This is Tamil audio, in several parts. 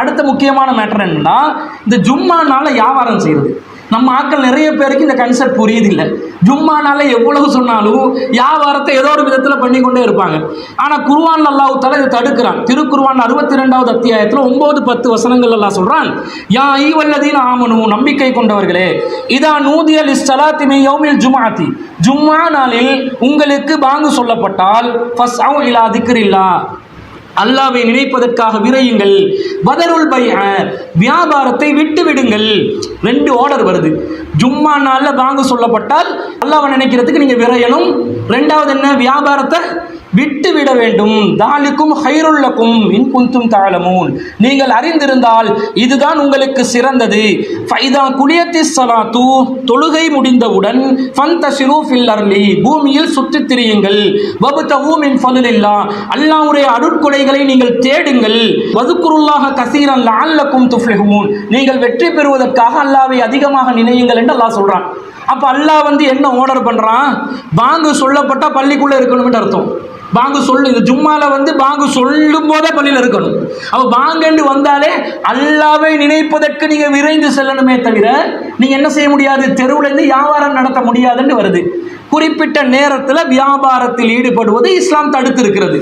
அடுத்த முக்கியமான மேட்டர் என்னன்னா இந்த ஜும்மானால வியாபாரம் செய்யறது. நம்ம ஆட்கள் நிறைய பேருக்கு இந்த கன்செப்ட் புரியுது இல்லை ஜும்மானால எவ்வளவு சொன்னாலும் வியாபாரத்தை ஏதோ ஒரு விதத்தில் பண்ணி கொண்டே இருப்பாங்க. ஆனால் குருவான் அல்லாஹ் தலை இதை தடுக்கிறான். திருக்குருவான் அறுபத்தி ரெண்டாவது அத்தியாயத்தில் ஒன்பது பத்து வசனங்கள் எல்லாம் சொல்றான் யா ஈவல்லதீன் ஆமனு நம்பிக்கை கொண்டவர்களே இதா நூதியல் இஸ்ஸலாத்தி மின் ஜுமாத்தி ஜும்மா நாளில் உங்களுக்கு பாங்கு சொல்லப்பட்டால் ஃபஸ் அவு இல்லா திக்ரில்லா. அல்லாவை நினைப்பதற்காக விரையுங்கள். பதருள் பை வியாபாரத்தை விட்டு விடுங்கள் ரெண்டு ஆர்டர் வருது. ஜும்மா நாளில் பாங்கு சொல்லப்பட்டால் அல்லாவை நினைக்கிறதுக்கு நீங்கள் விரையணும். ரெண்டாவது என்ன? வியாபாரத்தை விட்டு விட வேண்டும். தாலிக்கும் ஹைருள்ளக்கும் இன் குந்தும் தாளமூன் நீங்கள் அறிந்திருந்தால் இதுதான் உங்களுக்கு சிறந்தது. ஃபைதா குளியத்தி சலாத்து தொழுகை முடிந்தவுடன் ஃபந்தஷிரு ஃபில் அர்லி பூமியில் சுற்றித் திரியுங்கள். வபுத்த ஊமின் ஃபலுலில்லா அல்லாவுடைய அருட்கொடைகளை நீங்கள் தேடுங்கள். வதுக்குருல்லாக கசீரன் லஅல்லக்கும் துஃப்லிஹூன். நீங்கள் வெற்றி பெறுவதற்காக அல்லாவை அதிகமாக நினையுங்கள் என்று அல்லாஹ் சொல்றான்? அப்போ அல்லாஹ் வந்து என்ன ஆர்டர் பண்றான்? பாங்கு சொல்லப்பட்டா பள்ளிக்குள்ள இருக்கணும்னு அர்த்தம். பாங்கு சொல்லு இந்த ஜும்மாவில் வந்து பாங்கு சொல்லும் போதே பள்ளியில் இருக்கணும். அப்போ பாங்கண்டு வந்தாலே அல்லாவை நினைப்பதற்கு நீங்க விரைந்து செல்லணுமே தவிர நீங்கள் என்ன செய்ய முடியாது? தெருவுலேருந்து வியாபாரம் நடத்த முடியாதுன்னு வருது. குறிப்பிட்ட நேரத்தில் வியாபாரத்தில் ஈடுபடுவது இஸ்லாம் தடுத்து இருக்கிறது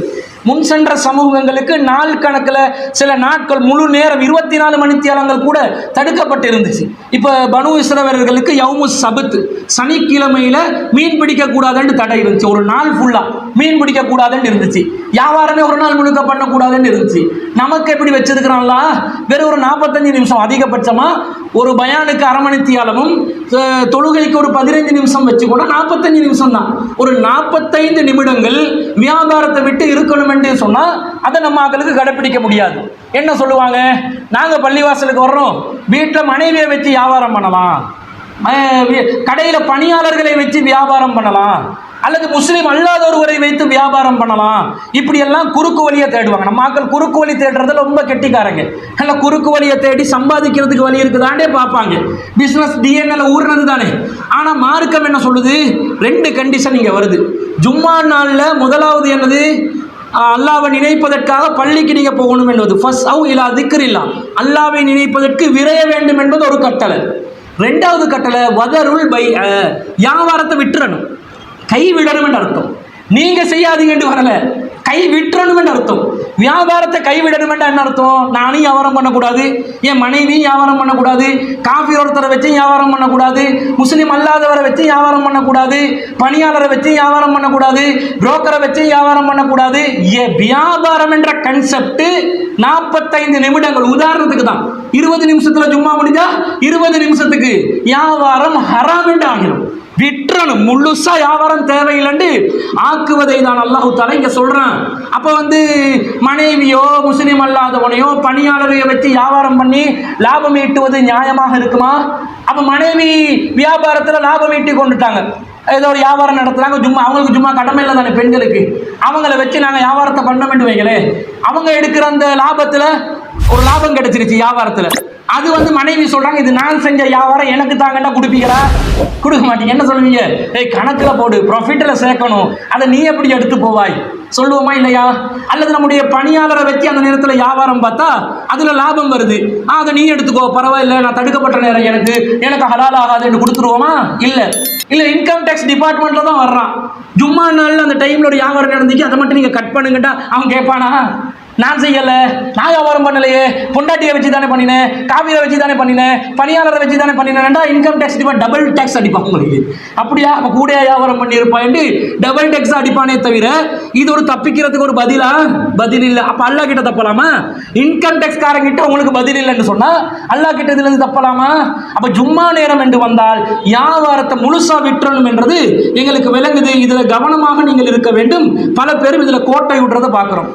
முன் சென்ற சமூகங்களுக்கு நாள் கணக்கில் சில நாட்கள் முழு நேரம் இருபத்தி நாலு மணித்தியாலங்கள் கூட தடுக்கப்பட்டு இருந்துச்சு இப்போ பனு இஸ்ரவர்களுக்கு யவுமு சபத்து சனிக்கிழமையில் மீன் பிடிக்க கூடாதுன்னு தடை இருந்துச்சு. ஒரு நாள் ஃபுல்லா மீன் பிடிக்க கூடாதுன்னு இருந்துச்சு. வியாபாரமே ஒரு நாள் முழுக்க பண்ணக்கூடாதுன்னு இருந்துச்சு. நமக்கு எப்படி வச்சிருக்கிறான்ல? வெறும் ஒரு நாற்பத்தஞ்சு நிமிஷம் அதிகபட்சமா ஒரு பயானுக்கு அரை மணித்தியாலமும் தொழுகைக்கு ஒரு பதினைந்து நிமிஷம் கூட நாற்பத்தஞ்சு நிமிஷம் தான் ஒரு நாற்பத்தைந்து நிமிடங்கள் வியாபாரத்தை விட்டு இருக்கணும் கவர்மெண்ட்டு சொன்னா அதை நம்ம மக்களுக்கு கடைப்பிடிக்க முடியாது. என்ன சொல்லுவாங்க? நாங்கள் பள்ளிவாசலுக்கு வர்றோம். வீட்டில் மனைவியை வச்சு வியாபாரம் பண்ணலாம். கடையில் பணியாளர்களை வச்சு வியாபாரம் பண்ணலாம். அல்லது முஸ்லீம் அல்லாத ஒருவரை வைத்து வியாபாரம் பண்ணலாம். இப்படியெல்லாம் குறுக்கு வழியை தேடுவாங்க. நம்ம மக்கள் குறுக்கு வழி தேடுறதுல ரொம்ப கெட்டிக்காரங்க. நல்ல குறுக்கு வழியை தேடி சம்பாதிக்கிறதுக்கு வழி இருக்குதாண்டே பார்ப்பாங்க. பிஸ்னஸ் டிஎன்எல் ஊர்னது தானே. ஆனால் மார்க்கம் என்ன சொல்லுது? ரெண்டு கண்டிஷன் இங்கே வருது. ஜும்மா நாளில் முதலாவது என்னது? அல்லாவை நினைப்பதற்காக பள்ளிக்கு நீங்கள் போகணும் என்பது. ஃபஸ்ட் அவு இல்லா திக்கர் இல்லா அல்லாவை நினைப்பதற்கு விரைய வேண்டும் என்பது ஒரு கட்டளை. ரெண்டாவது கட்டளை வதருள் பை வியாபாரத்தை விட்டுறணும்? கை விடணும் என்று அர்த்தம். நீங்கள் செய்யாதீங்கன்னு வரல. கை விட்டுறணும் அர்த்தம். வியாபாரத்தை கை என்ன அர்த்தம்? நானும் வியாபாரம் பண்ணக்கூடாது என் மனைவியும் வியாபாரம் பண்ணக்கூடாது காஃபி ஒருத்தரை வச்சு வியாபாரம் பண்ணக்கூடாது முஸ்லீம் அல்லாதவரை வச்சு வியாபாரம் பண்ணக்கூடாது பணியாளரை வச்சு வியாபாரம் பண்ணக்கூடாது புரோக்கரை வச்சு வியாபாரம் பண்ணக்கூடாது. ஏ வியாபாரம் என்ற கன்செப்ட் நாற்பத்தைந்து நிமிடங்கள். உதாரணத்துக்கு தான். இருபது நிமிஷத்துல சும்மா முடிஞ்சா இருபது நிமிஷத்துக்கு. வியாபாரம் ஹராம் ஆகிடும் விற்றணும். முழுசா வியாபாரம் தேவையில்லைண்டு ஆக்குவதை தான் அல்லாஹு தாலா இங்க சொல்றான். அப்ப வந்து மனைவியோ முஸ்லீம் அல்லாதவனையோ பணியாளரையோ வச்சு வியாபாரம் பண்ணி லாபம் ஈட்டுவது நியாயமாக இருக்குமா? அப்ப மனைவி வியாபாரத்துல லாபம் ஈட்டி கொண்டுட்டாங்க. ஏதோ ஒரு வியாபாரம் நடத்துகிறாங்க சும்மா அவங்களுக்கு சும்மா கடமை இல்லை தானே பெண்களுக்கு. அவங்கள வச்சு நாங்கள் வியாபாரத்தை பண்ணோம்னு வைங்களே அவங்க எடுக்கிற அந்த லாபத்தில் ஒரு லாபம் கிடைச்சிருச்சு வியாபாரத்தில். அது வந்து மனைவி சொல்கிறாங்க இது நான் செஞ்ச வியாபாரம் எனக்கு தாங்கண்டா கொடுப்பீங்களா? கொடுக்க மாட்டீங்க. என்ன சொல்லுவீங்க? ஏய் கணக்கில் போடு ப்ராஃபிட்டில் சேர்க்கணும். அதை நீ எப்படி எடுத்து போவாய்? சொல்லுவோமா இல்லையா? அல்லது நம்முடைய பணியாளரை வச்சு அந்த நேரத்தில் வியாபாரம் பார்த்தா அதில் லாபம் வருது. ஆ அதை நீ எடுத்துக்கோ பரவாயில்ல நான் தடுக்கப்பட்ட நேரம் எனக்கு. எனக்கு ஹலால் ஆகாதுன்னு கொடுத்துருவோமா? இல்லை. இல்லை இன்கம் டேக்ஸ் டிபார்ட்மெண்ட்டில் தான் வர்றான். ஜும்மா நாளில் அந்த டைமில் ஒரு வியாபாரம் நடந்துச்சு அதை மட்டும் நீங்கள் கட் பண்ணுங்கட்டா அவன் கேட்பானா? நான் செய்யலை. நான் வியாபாரம் பண்ணலையே. பொண்டாட்டியை வச்சு தானே பண்ணினேன் காவியை வச்சு தானே பண்ணினேன் பணியாளரை வச்சு தானே பண்ணினேன்டா income tax depart double tax அடிப்பான் உங்களுக்கு. அப்படியா? அப்போ கூட வியாபாரம் பண்ணியிருப்பான்ட்டு டபுள் டேக்ஸ் அடிப்பானே தவிர இது ஒரு தப்பிக்கிறதுக்கு ஒரு பதிலா? பதில் இல்லை. அப்போ அல்லா கிட்ட தப்பலாமா? இன்கம் டேக்ஸ் காரங்கிட்ட உங்களுக்கு பதில் இல்லைன்னு சொன்னால் அல்லா கிட்ட இதுலேருந்து தப்பலாமா? அப்போ ஜும்மா நேரம் என்று வந்தால் வியாபாரத்தை முழுசாக விட்டுறணும் என்றது எங்களுக்கு விளங்குது. இதில் கவனமாக நீங்கள் இருக்க வேண்டும். பல பேரும் இதில் கோட்டை விடுறதை பார்க்குறோம்.